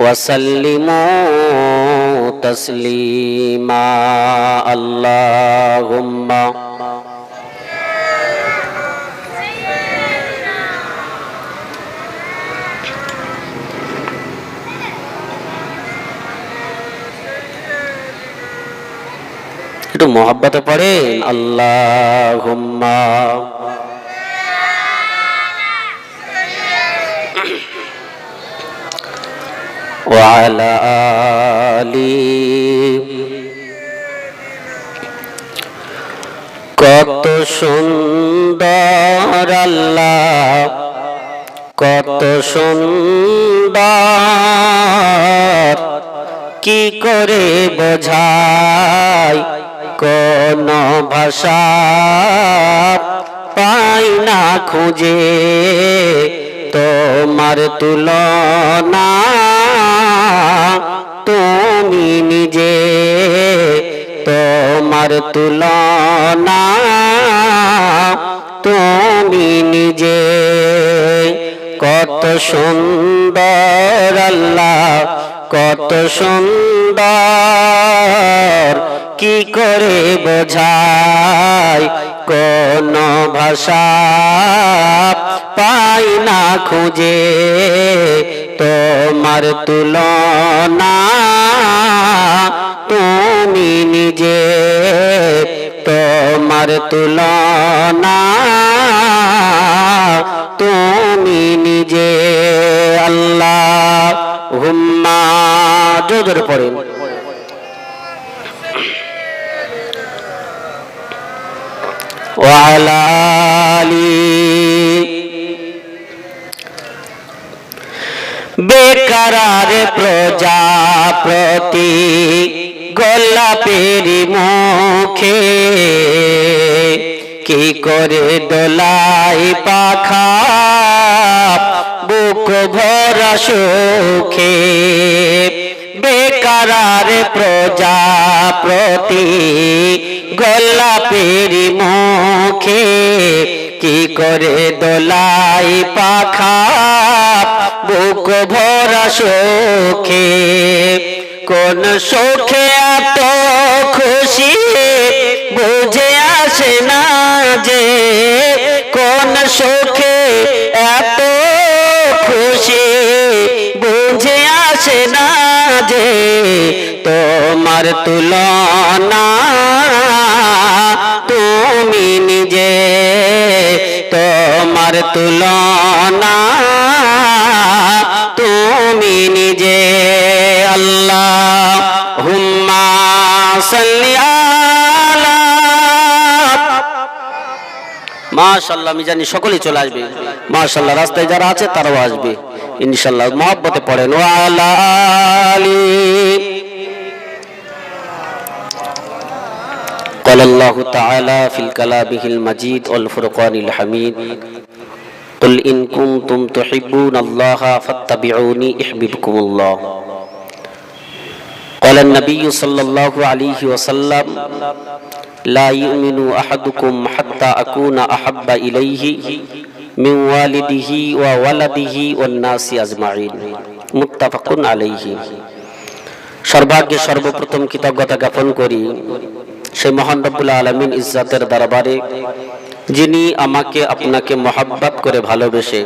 وسلموا تسليما اللهم একটু মোহাব্বতে পড়েন আল্লাহ وعلى آله কত সুন্দর আল্লাহ কত সুন্দর কি করে বোঝাই কোন ভাষা পাই না খুঁজে তোমার তুলনা তুমি নিজে তোমার তুলনা তুমি নিজে কত সুন্দর আল্লাহ কত সুন্দর কি করে বোঝাই কোন ভাষা পাই না খুঁজে। তোমার তুলনা তুমি নিজে। তোমার তুলনা তুমি নিজে। আল্লাহ হুম্মা। জোর পড়েন। وعلى آله বেকারার প্রজাপতি গোলাপের মুখে কি করে দোলাই পাখা বুক ভরা সুখে বেকারার প্রজাপতি গোলাপের মুখে কি করে দোলাই পাখা? বুক ভরা সুখে কোন সুখে এত খুশি বুঝে আসে না যে কোন সুখে এত খুশি বুঝে আসে না যে তোমার তুলনা তুমি নিজে তোমার তুলনা, তুমি নিজে আল্লাহ হুম্মা আমি জানি সকলেই চলে আসবে। মাশাল্লাহ রাস্তায় যারা আছে তারাও আসবে। ইনশাল্লাহ মহব্বতে পড়েন। ওয়ালা আলি قال الله تعالى في الكلامه المجيد والفرقان الحميد قل إن كنتم تحبون الله فاتبعوني يحببكم الله قال النبي صلى الله عليه وسلم لا يؤمن أحدكم حتى أكون أحب إليه من والده وولده والناس أجمعين متفق عليه সর্বাগ্যে সর্বপ্রথম কৃতজ্ঞতা জ্ঞাপন করি সে মহান রব্বুল আলমিন ইজ্জাতের দরবারে, যিনি আমাকে, আপনাকে মহাব্বাত করে ভালোবেসে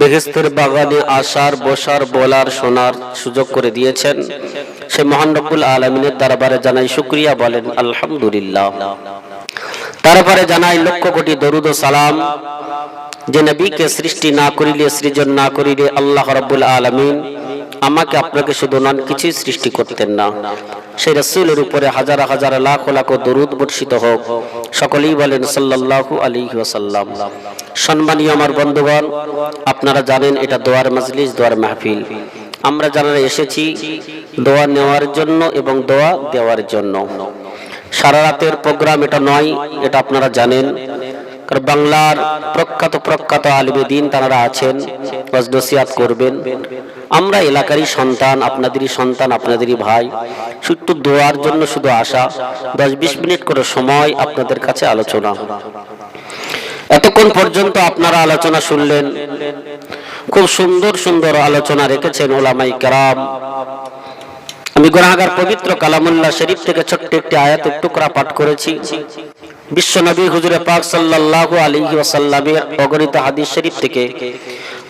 বেহেস্তের বাগানে আসার, বসার, বলার, শোনার সুযোগ করে দিয়েছেন। সে মহান রব্বুল আলমিনের দরবারে জানাই শুক্রিয়া বলেন, আলহামদুলিল্লাহ। তারপরে জানাই লক্ষ কোটি দরুদ সালাম। যে নবীকে সৃষ্টি না করিলে, সৃজন না করিলে আল্লাহ রব্বুল আলমিন আমাকে আপনাকে শুধু নন কিছুই সৃষ্টি করতেন না। সেই রসুলের উপরে হাজার হাজার লাখ লাখ দরুদ বর্ষিত হোক, সকলেই বলেন সাল্লাল্লাহু আলাইহি ওয়াসাল্লাম। সম্মানীয় আমার বন্ধুগণ, আপনারা জানেন এটা দোয়ার মজলিস, দোয়ার মাহফিল। আমরা যারা এসেছি, দোয়া নেওয়ার জন্য এবং দোয়া দেওয়ার জন্য। সারা রাতের প্রোগ্রাম এটা নয়, এটা আপনারা জানেন। কারণ বাংলার প্রখ্যাত প্রখ্যাত আলিমে দিন তারা আছেন করবেন। আমরা এলাকারই সন্তান, আপনাদেরই সন্তান, আপনাদেরই ভাই। শুধু দোয়ার জন্য শুধু আসা দশ বিশ মিনিট করে সময় আপনাদের কাছে আলোচনা। এতক্ষণ পর্যন্ত আপনারা আলোচনা শুনলেন। খুব সুন্দর সুন্দর আলোচনা রেখেছেন ওলামাই কেরাম। আমি গুনাগার পবিত্র কালামুল্লাহ শরীফ থেকে ছোট্ট একটি আয়াতের টুকরা পাঠ করেছি। বিশ্ব নবী হুজুরে পাক সাল্লাল্লাহু আলাইহি ওয়াসাল্লামের অগণিত হাদিস শরীফ থেকে।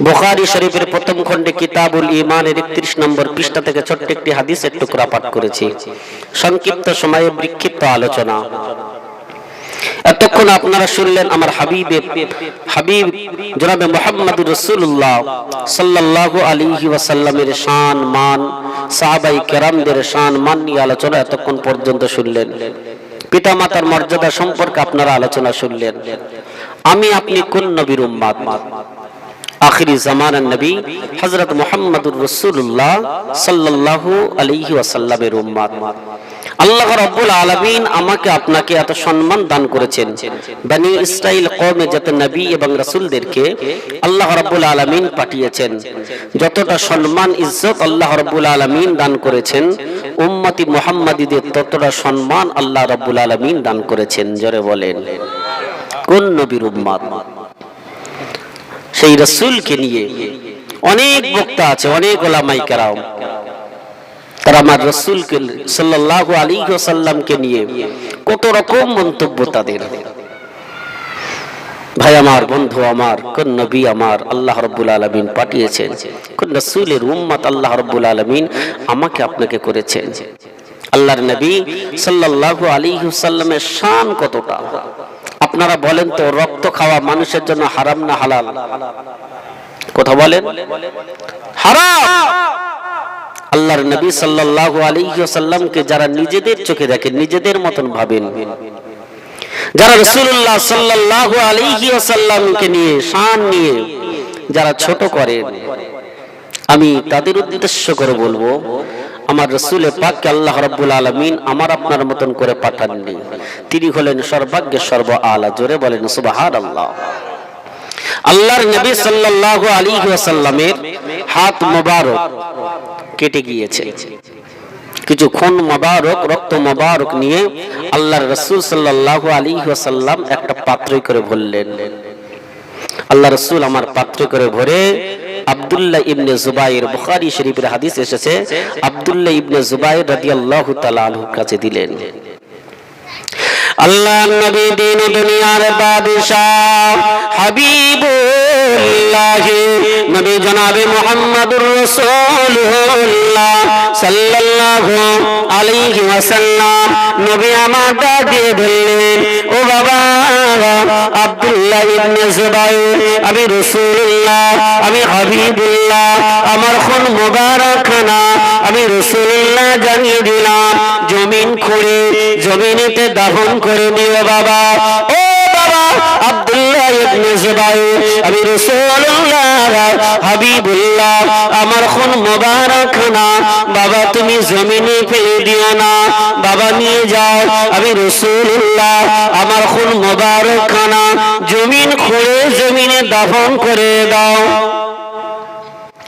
বুখারী শরীফের প্রথম খণ্ডে কিতাবুল ঈমানের 31 নম্বর পৃষ্ঠা থেকে ছোট্ট একটি হাদিসের টুকরা পাঠ করেছি। সংক্ষিপ্ত সময়ে বিক্ষিপ্ত আলোচনা। এতক্ষণ আপনারা শুনলেন আমার হাবিবে হাবিব জনাবে মোহাম্মদুর রসুল্লাহ সাল্লাল্লাহু আলাইহি ওয়াসাল্লামের শান, মান, সাহাবাই কেরামদের শান, মান নিয়ে আলোচনা এতক্ষণ পর্যন্ত শুনলেন। পিতামাতার মর্যাদা সম্পর্কে আপনারা আলোচনা শুনলেন। আমি আপনি কোন নবীর উম্মাদ? আখিরি জামানার নবী হজরত মুহাম্মদুর রাসূলুল্লাহ সাল্লাল্লাহু আলাইহি ওয়াসাল্লামের উম্মাদ আল্লাহ রাব্বুল আলামিন আমাকে আপনাকে এত সম্মান দান করেছেন। বনি ইসরাইল কওমে যত নবী এবং রাসূলদেরকে আল্লাহ রাব্বুল আলামিন পাঠিয়েছেন। যতটা সম্মান, ইজ্জত আল্লাহ রাব্বুল আলামিন দান করেছেন, উম্মতি মুহাম্মাদীদের ততটা সম্মান আল্লাহ রাব্বুল আলামিন দান করেছেন। জোরে বলেন। কোন নবীর উম্মাদ সেই রসুলকে নিয়ে অনেক বক্তা আছে, অনেক ওলামাই কেরাম। তারা আমার রসুলকে সাল্লাহ আলী সাল্লামকে নিয়ে কত রকম মন্তব্য তাদের। ভাই আমার বন্ধু, আমার কোন নবী আমার আল্লাহ রব্বুল আলমিন পাঠিয়েছেন। কোন রসুলের উম্মত আল্লাহ রব্বুল আলমিন আমাকে আপনাকে করেছেন। আল্লাহর নবী সাল্লাল্লাহু আলাইহি সাল্লামের শান কতটা? আপনারা বলেন তো, রক্ত খাওয়া মানুষের জন্য হারাম না হালাল? কথা বলেন? হারাম! আল্লাহর নবী সাল্লাল্লাহু আলাইহি ওয়াসাল্লামকে যারা নিজেদের চোখে দেখেন নিজেদের মতন ভাবেন, যারা রাসূলুল্লাহ সাল্লাল্লাহু আলাইহি ওয়াসাল্লামকে নিয়ে শান নিয়ে যারা ছোট করেন আমি তাদের উদ্দেশ্য করে বলব আমার রসুলে পাককে আল্লাহ রাব্বুল আলামিন আমার আপনার মতন করে পাঠাননি। তিনি হলেন সর্বাগ্যে সর্ব আলা জোরে বলেন সুবহানাল্লাহ। আল্লাহর নবী সাল্লাল্লাহু আলাইহি ওয়াসাল্লামের হাত মোবারক কেটে গিয়েছে। কিছু খুন মোবারক, রক্ত মোবারক নিয়ে আল্লাহর রসুল সাল্লাল্লাহু আলাইহি ওয়াসাল্লাম একটা পাত্রে করে ভরলেন। আল্লাহ রসুল আমার পাত্রে করে ভরে আব্দুল্লাহ ইবনে জুবাইর বুখারী শরীফের হাদিস এসেছে, আব্দুল্লাহ ইবনে জুবাইর রাদিয়াল্লাহু তাআলা আনহুর কাছে দিলেন। আল্লাহ নবী দিন দুনিয়ার বাদশাহ, হাবিবুল্লাহ, নবী জনাবে মুহাম্মদুর রাসূলুল্লাহ সাল্লাল্লাহু আলাইহি ওয়াসাল্লাম, নবী আমার দিয়ে বললেন ইবনে আমি রসুল্লাহ আমি হাবিবুল্লাহ, আমার খুন মুবারকখানা আমি রসুল্লাহ জানিয়ে দিলাম, জমিন খুঁড়ে, জমিনেতে দাহন করে দিও বাবা। ও বাবা আব্দুল্লাহ ইবনে জুবাইর আমার খুন মুবারকখানা বাবা, তুমি না। বাবা আমি মুবারকখানা জমিন খুঁড়ে জমিনে দাফন করে দাও।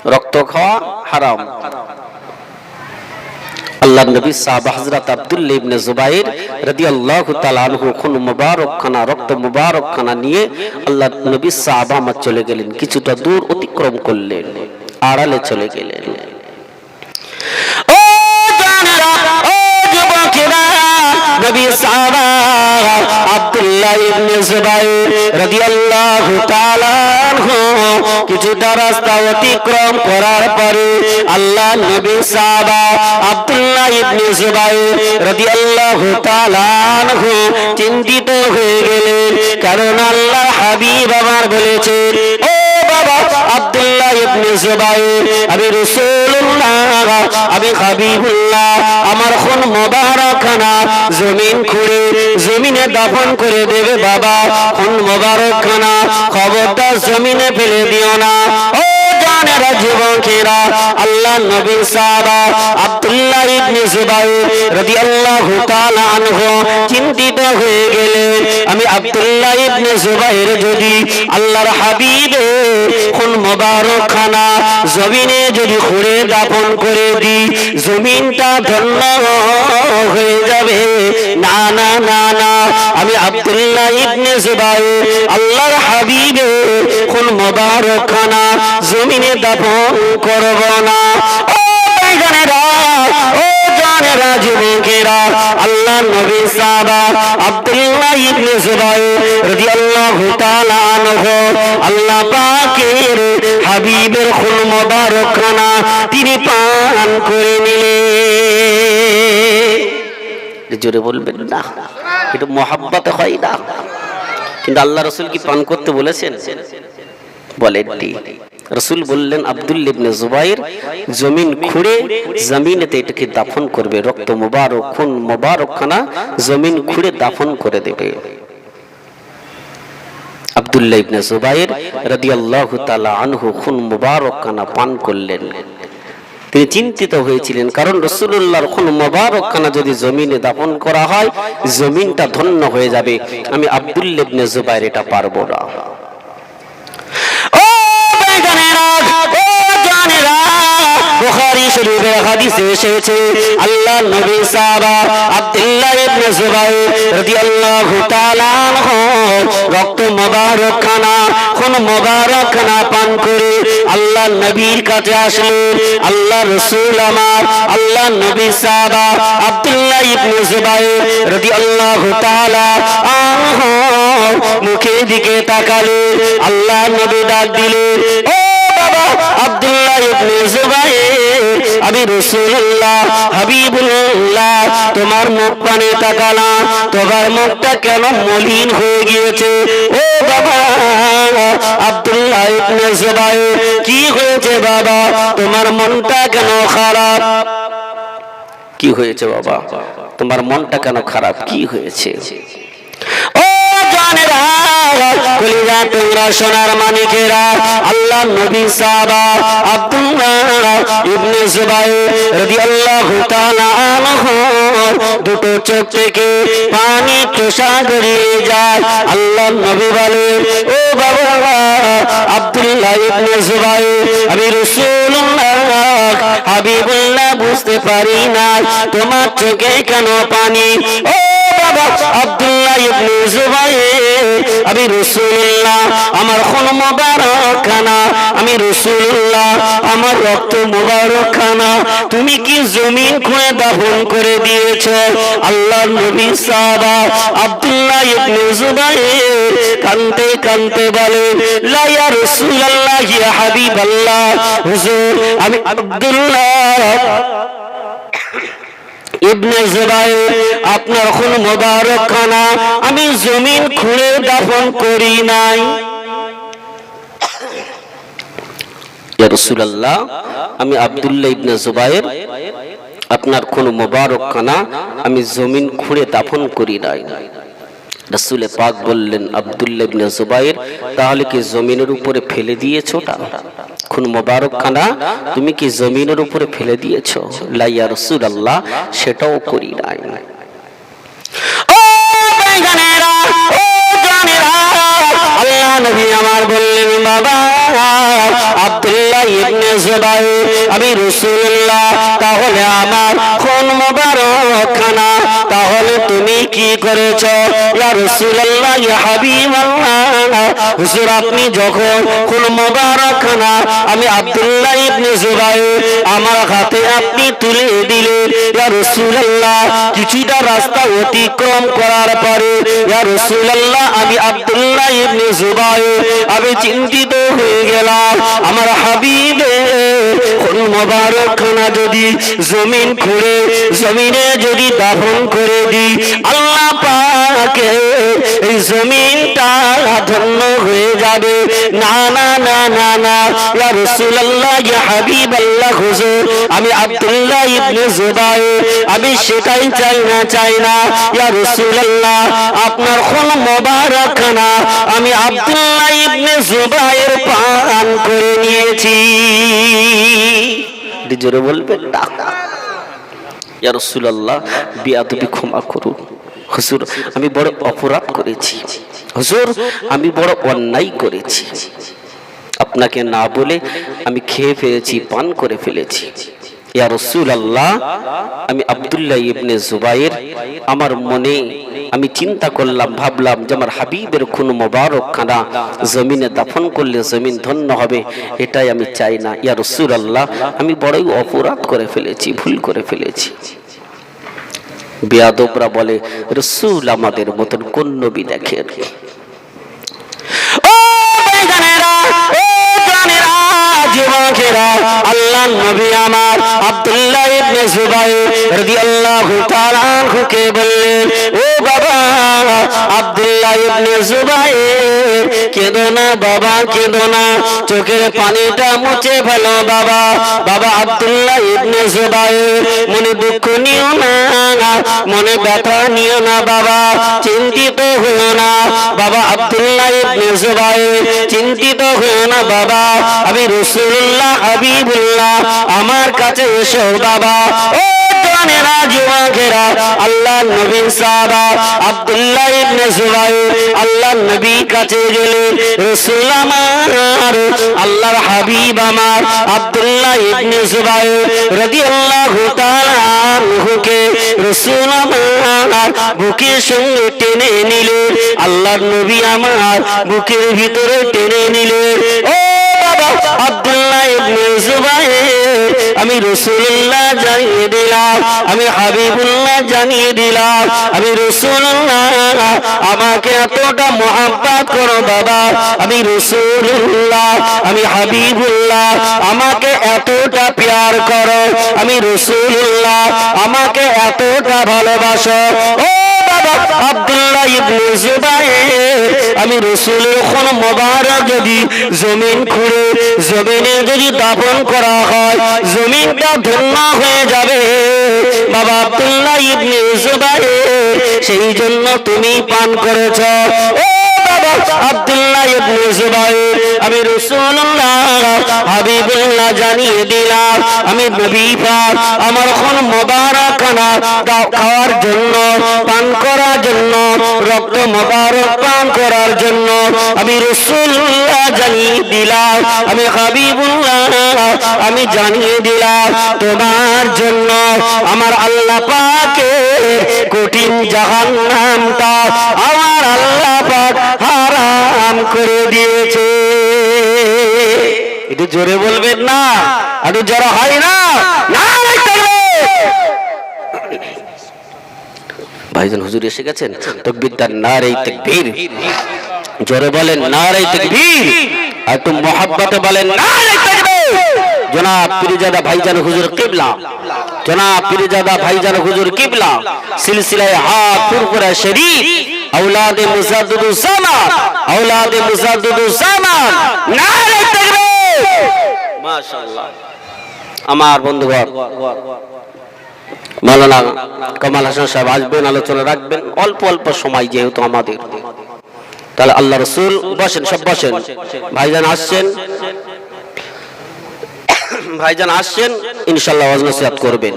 রক্ত খাওয়া হারাম। আল্লাহ নবী সাহাব হযরত আব্দুল্লাহ ইবনে জুবাইর রাদিয়াল্লাহু তাআলা আনহু খুন মুবারক খানা রক্ত মুবারক খানা নিয়ে আল্লাহ নবী সাহাবা চলে গেলেন, কিছুটা দূর অতিক্রম করলেন, আড়ালে চলে গেলেন। ও জানেরা সাহাবা আব্দুল্লাহ ইবনে কিছুটা রাস্তা অতিক্রম করার পরে আল্লাহ নবী সাহাবা আব্দুল্লাহ ইবনে জুবাইর রাদিয়াল্লাহু তাআলা চিন্তিত হয়ে গেলেন, কারণ আল্লাহ হাবিব আমার বলেছেন আমি রসুল্লাহ আমি হাবিবুল্লাহ। আমার খুন মোবারকখানা জমিন খুঁড়ে, জমিনে দাফন করে দেবে বাবা। খুন মোবারকখানা খবরদার জমিনে ফেলে দিও না। ও চিন্তিত হয়ে গেলেন। আমি ইবনে জুবাইর যদি আল্লাহর হাবিবে খানা জমিনে যদি দাফন করে দি জমিনটা ধন্য হয়ে যাবে। না না না না, আমি আব্দুল্লাহ ইবনে জুবাইর আল্লাহর হাবিবে খুন মোবারক খানা জমিনে করব না। ও ও জানেরা আল্লাহ নবী সাহাবা আব্দুল্লাহ ইবনে রাদিয়াল্লাহু তাআলা আনহু, আল্লাহ পাকের হাবিবের তিনি পান করে নিলেন। জোরে বলবেন না, একটু মহাব্বত হয় না। কিন্তু আল্লাহ রসুল কি পান করতে বলেছেন? বলেননি। রসুল বললেন, আব্দুল জুবাইর জমিন খুঁড়ে জমিনেতে এটাকে দাফন করবে, রক্ত মোবারক খুন মোবারক খানা জমিন খুঁড়ে দাফন করে দেবে। আব্দুল্লাহ ইবনে জুবাইর রাদিয়াল্লাহু তাআলা আনহু খুন মুবারক খানা পান করলেন। তিনি চিন্তিত হয়েছিলেন, কারণ রসুল্লাহর খুন মোবারক খানা যদি জমিনে দাফন করা হয়, জমিনটা ধন্য হয়ে যাবে। আমি আব্দুল্লাহ ইবনে জুবাইর এটা পারব না। শরীফের হাদিসে এসেছে, আল্লাহ নবী সাহাবা আব্দুল্লাহ ইবনে জুবাইর রাদিয়াল্লাহু তাআলা রক্ত মোবারক খানা খুন মোবারক খানা পান করে আল্লাহ নবীর কাছে আসলেন। আল্লাহ রাসূল আমার, আল্লাহ নবী সাহাবা আব্দুল্লাহ ইবনে জুবাইর রাদিয়াল্লাহু তাআলা মুখের দিকে তাকালে আল্লাহ নবী ডাক দিলেন ও আমি রাসূলুল্লাহ হাবিবুল্লাহ, তোমার মুখ পানে তাকালাম। তোমার মুখটা কেন মলিন হয়ে গিয়েছে? ও বাবা, আব্দুল্লাহ কি হয়েছে বাবা? তোমার মনটা কেন খারাপ? কি হয়েছে বাবা? তোমার মনটা কেন খারাপ? কি হয়েছে? ও দুটো চোখ থেকে পানি তোষা গড়িয়ে যায়। আল্লাহ নবী ও বাবা, আব্দুল্লাহ ইবনে আমি হাবিবুল্লাহ বুঝতে পারি না তোমার চোখে কেন পানি? ও বাবা, আব্দুল্লাহ ইবনে আমি রাসূলুল্লাহ, আমার খুন মোবারক খানা আমি রাসূলুল্লাহ, আমার রক্ত মোবারক খানা তুমি কি জমিন খুঁড়ে দাফন করে দিয়েছ? আল্লাহ নবী সাহাবা আব্দুল্লাহ ইবনে জুবাইর কানতে কানতে বলে, লা ইয়া রাসূলুল্লাহ ইয়া হাবিবাল্লাহ, হুজুর, আমি আব্দুল্লাহ ইবনে জুবাইর, আপনার খুন মোবারক খানা আমি জমিন খুঁড়ে দাফন করি নাই। রাসূলুল্লাহ, আমি আব্দুল্লাহ ইবনে জুবাইর, আপনার খুন মোবারক খানা আমি জমিন খুঁড়ে দাফন করি নাই। রাসূলে পাক বললেন, আব্দুল্লাহ ইবনে জুবাইর, তাহলে কি জমিনের উপরে ফেলে দিয়েছ ওটা? খুন মোবারক খানা তুমি কি জমিনের উপরে ফেলে দিয়েছ? লাইয়া রসুল আল্লাহ সেটাও করি নাই। আমার বললেন, বাবা আব্দুল্লাহ ইবনে জুবাইর, আমি রাসূলুল্লাহ, তাহলে আমার কোন তাহলে তুমি কি করেছ? ইয়া রাসূলুল্লাহ, ইয়া হাবিবাল্লাহ। হুজুর, আপনি যখন কোন মোবারক আমি আব্দুল্লাহ ইবনে জুবাইর, আমার হাতে আপনি তুলে দিলেন। ইয়া রাসূলুল্লাহ, কিছুটা রাস্তা অতিক্রম করার পরে, ইয়া রাসূলুল্লাহ, আমি আব্দুল্লাহ ইবনে জুবাইর, আমি চিন্তিত হয়ে গেলাম। আমার হাবিবে কোন মোবারক খানা যদি জমিন খুঁড়ে, জমিনে যদি দাফন করে দি আল্লাহ পাক এই জমিনটা আমি সেটাই চাই না চাই না। আমি আব্দুল্লাহ ইবনে পান করে নিয়েছি। জোরে বলবেন বিয়াদবি ক্ষমা করুন। আমি বড় অপরাধ করেছি। হুজুর, আমি বড় অন্যায় করেছি। আপনাকে না বলে আমি খেয়ে ফেলেছি, পান করে ফেলেছি। ইয়া রসুল আল্লাহ আমি আবদুল্লাহ ইবনে জুবাইর, আমার মনে আমি চিন্তা করলাম, ভাবলাম যে আমার হাবিবের খুন মোবারক খানা জমিনে দাফন করলে জমিন ধন্য হবে, এটাই আমি চাই না। ইয়া রসুল আল্লাহ আমি বড়ই অপরাধ করে ফেলেছি, ভুল করে ফেলেছি। বেয়াদবরা বলে, রসুল আমাদের মতন কোন নবী দেখেন? আল্লাহর নবী আমার আব্দুল্লাহ ইবনে জুবাইর বললেন, ও বাবা, আব্দুল্লাহ ইবনে জুবাইর, কেঁদো না বাবা, কেঁদো না, চোখের পানিটা মুছে ফেলো বাবা। বাবা আব্দুল্লাহ ইবনে জুবাইর, মনে দুঃখ নিও না, মনে ব্যথা নিও না বাবা, চিন্তিত হইও না। বাবা আব্দুল্লাহ ইবনে জুবাইর, চিন্তিত হইও না বাবা, আমি রাসূলুল্লাহ হাবিবুল্লাহ, আমার কাছে এসো বাবা। ও যুবকেরা, আল্লাহ নবী সাহাবা, আব্দুল্লাহ ইবনে জুবাইর, আল্লাহ নবী কাছে গেলেন আমার, আল্লাহর হাবিব আমার, আব্দুল্লাহ ইবনে আমার বুকের সঙ্গে টেনে নিলেন আল্লাহর নবী আমার বুকের ভিতরে টেনে নিলেন আমি রাসূলুল্লাহ জানিয়ে দিলাম, আমি হাবিবুল্লাহ জানিয়ে দিলাম, আমি রাসূলুল্লাহ আমাকে এতটা মোহাব্বত করো বাবা, আমি রাসূলুল্লাহ আমি হাবিবুল্লাহ, আমাকে এতটা প্যার করো, আমি রাসূলুল্লাহ আমাকে এতটা ভালোবাসো। ও বাবা ইবনে আমি রাসূলের খুন মোবারক যদি জমিন খুঁড়ে, জমিনে যদি দাপন করা হয়, জমিনটা ধন্য হয়ে যাবে। বাবা আব্দুল্লাহ ইবনে জুবাইর, সেই জন্য তুমি পান করেছ। ও বাবা আব্দুল্লাহ ইবনে জুবাইর আমি রাসূলুল্লাহ হাবিবুল্লাহ জানিয়ে দিলাম, আমি নবী পাক, আমার কোন মোবারক খানা খাওয়ার জন্য, পান করার জন্য, রক্ত মোবারক পান করার জন্য, আমি রাসূলুল্লাহ জানিয়ে দিলাম, আমি হাবিবুল্লাহ, আমি জানিয়ে দিলাম, তোমার জন্য আমার আল্লাহ পাকে কঠিন জাহান্নামটা আমার আল্লাহ পাক হারাম করে দিয়েছে। একটু জোরে বলবেন না? একটু জোরে হয় না? না ভাইজান, হুজুর এসে গেছেন? তকবিরদার নারে তাকবীর। জোরে বলেন, নারে তাকবীর। আর একটু মহাব্বতে বলেন, নারে তাকবীর। জনাব পীরজাদা ভাইজান, হুজুর কিবলা। জনাব পীরজাদা ভাইজান হুজুর কিবলা সিলসিলায় হাত ফুরফুরা শরীফ اولاد মুসাদ্দুদুস জামান اولاد মুসাদ্দুদুস জামান নারে তাকবীর মাশাআল্লাহ আমার বন্ধুগণ মাওলানা কামাল হাসান সাহেব আসবেন আলোচনা রাখবেন অল্প অল্প সময় যেহেতু আমাদের তাহলে আল্লাহ রসুল বসেন সব বসেন ভাইজান আসছেন ভাইজান আসছেন ইনশাল্লাহ ওয়াজ নসিহত করবেন।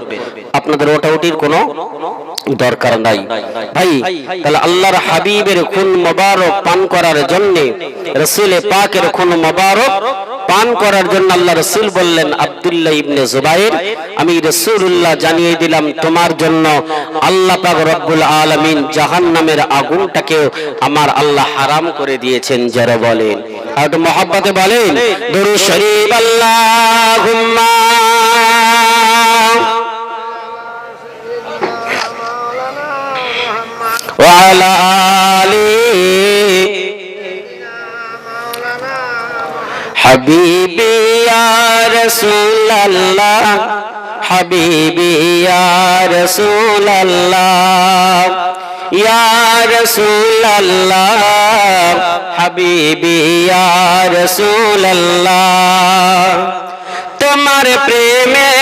আপনাদের ওটাউটির কোনো দরকার নাই। ভাই, তাহলে আল্লাহর হাবিবের খুন মোবারক পান করার জন্য, রসুলে পাকের খুন মোবারক পান করার জন্য আল্লাহ রসুল বললেন, আব্দুল্লাহ ইবনে জুবাইর, আমি রসুল্লাহ জানিয়ে দিলাম, তোমার জন্য আল্লাহ পাক রব্বুল আলামিন জাহান্নামের আগুনটাকে আমার আল্লাহ হারাম করে দিয়েছেন, যারা বলেন। আর মহাব্বতে বলেন দরুদ শরীফ আল্লাহুম্মা। وعلى آله حبيبي يا رسول الله حبيبي يا رسول الله ইয়া রাসূলুল্লাহ হাবিবি ইয়া রাসূলুল্লাহ তোমার প্রেমে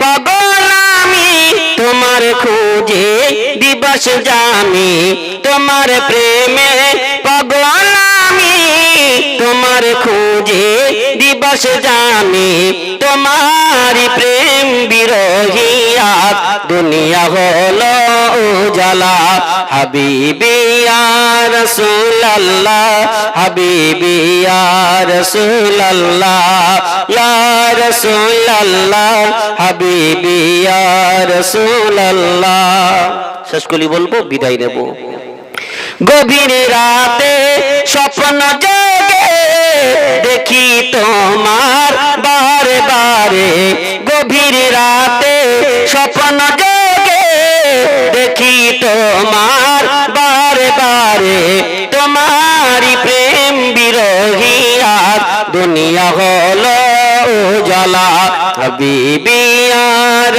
পাগল আমি তোমার খোঁজে দিবস জানি তোমার প্রেমে পাগল তোমার খোঁজে দিবস জানি তোমার প্রেম বিরহিয়া দুনিয়া হলো উজালা, হাবিবি ইয়া রাসূলুল্লাহ, হাবিবি ইয়া রাসূলুল্লাহ ইয়া রাসূলুল্লাহ, হাবিবি ইয়া রাসূলুল্লাহ। শেষ কলি বলব, বিদায় নেব। গভীর রাতে স্বপ্ন জেগে দেখি তোমার বারে বারে। গভীর রাতে স্বপ্ন জেগে দেখি তোমার বারে বারে। তোমারি প্রেম বিরোহী আর দুনিয়া হলো উজালা হাবিবি ইয়া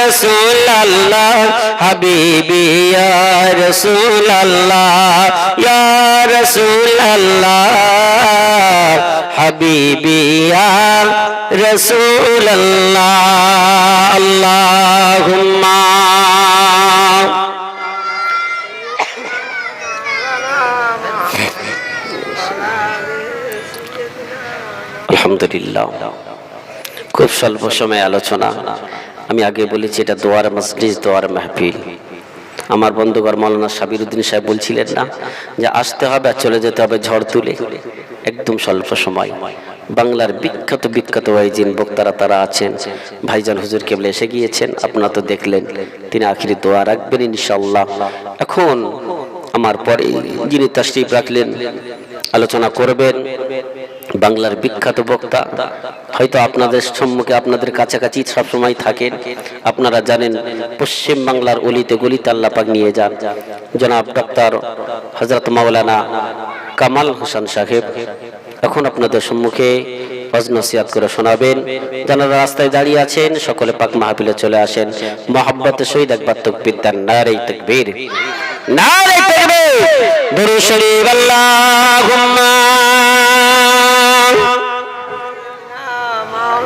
রাসূলুল্লাহ হাবিবি ইয়া রাসূলুল্লাহ ইয়া রাসূলুল্লাহ হাবিবি ইয়া রাসূলুল্লাহ আল্লাহুম্মা। আলহামদুলিল্লাহ। খুব স্বল্প সময় আলোচনা। আমি আগে বলেছি, এটা দোয়ার মসজিদ দোয়ার মাহফিল। আমার বন্ধুগর মৌলানা সাবিরুদ্দিন সাহেব বলছিলেন না যে, আসতে হবে আর চলে যেতে হবে ঝড় তুলে। একদম স্বল্প সময়। বাংলার বিখ্যাত বিখ্যাত ওয়াইজিন বক্তারা তারা আছেন। ভাইজান হুজুর কেবলে এসে গিয়েছেন, আপনারা তো দেখলেন, তিনি আখিরি দোয়া রাখবেন ইনশাল্লাহ এখন আমার পরে যিনি তাশরিফ রাখলেন, আলোচনা করবেন বাংলার বিখ্যাত বক্তা। হয়তো আপনাদের সম্মুখে আপনাদের কাছাকাছি সবসময় থাকেন। আপনারা জানেন, পশ্চিম বাংলার অলিতে গলিতে আল্লাপাক নিয়ে যান। জনাব ডক্টর হজরত মাওলানা কামাল হোসেন সাহেব। এখন আপনাদের সম্মুখে নসিয়াত করে শোনাবেন। যারা রাস্তায় দাঁড়িয়ে আছেন, সকলে পাক মাহফিলে চলে আসেন। মোহাব্বত শহীদ একবার তকবির দেন। নারে তকবীর। নারে তকবীর। দুরূদ শরীফ, আল্লাহুম্মা।